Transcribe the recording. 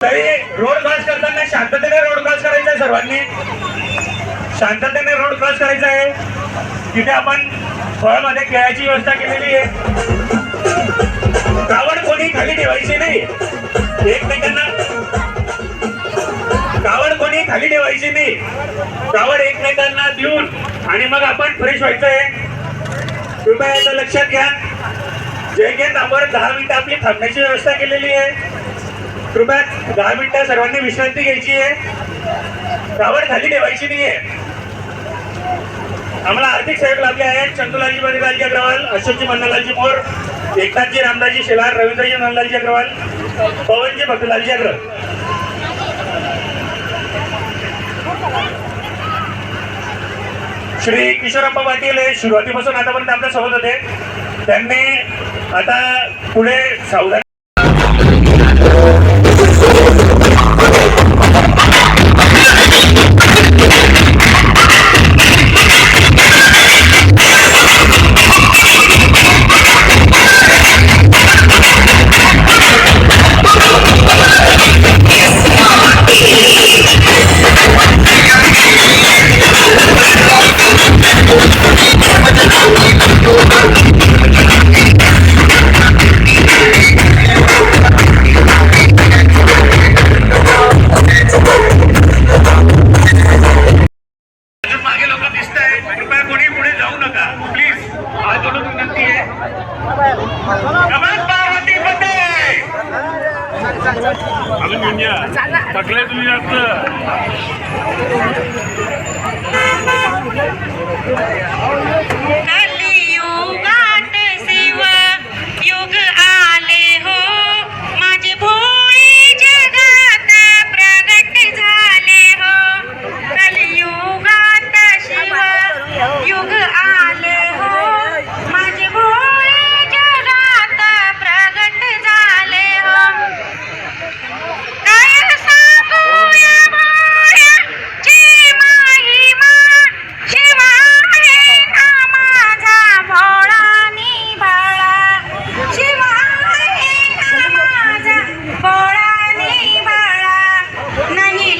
तरी road cross करताना शांततेने सर्वांनी शांततेने रोड क्रॉस करायचा आहे. तिथे आपण फळमध्ये खेळायची व्यवस्था केलेली आहे. कावड कोणी खाली ठेवायची नाही. एकमेकांना कावड कोणी खाली ठेवायची नाही. कावड एकमेकांना देऊन आणि मग आपण फ्रेश व्हायचं आहे कृपया याचं लक्षात घ्या. जय घेत आपण दहा मिनिटं आपली थांबण्याची व्यवस्था केलेली आहे. कृपया दहा मिनिटं सर्वांनी विश्रांती घ्यायची आहे. रावण खाली ठेवायची नाहीये. आम्हाला आर्थिक साहेब लाभले आहेत. चंदुलालजी मणिलालजी अग्रवाल अशोकजी मन्नालालजी मोर एकनाथजी रामदासजी शेलार रवींद्रजी नंदलालजी अग्रवाल पवनजी भक्तलालजी अग्रवाल. श्री किशोरप्पा पाटील हे सुरुवातीपासून आतापर्यंत आपल्यासोबत होते. त्यांनी आता पुढे सावधान व्यस्त आहे. कृपया कोणी पुढे जाऊ नका. प्लीज आज विनंती आहे कमाल अजून घेऊन थकले तुम्ही जास्त.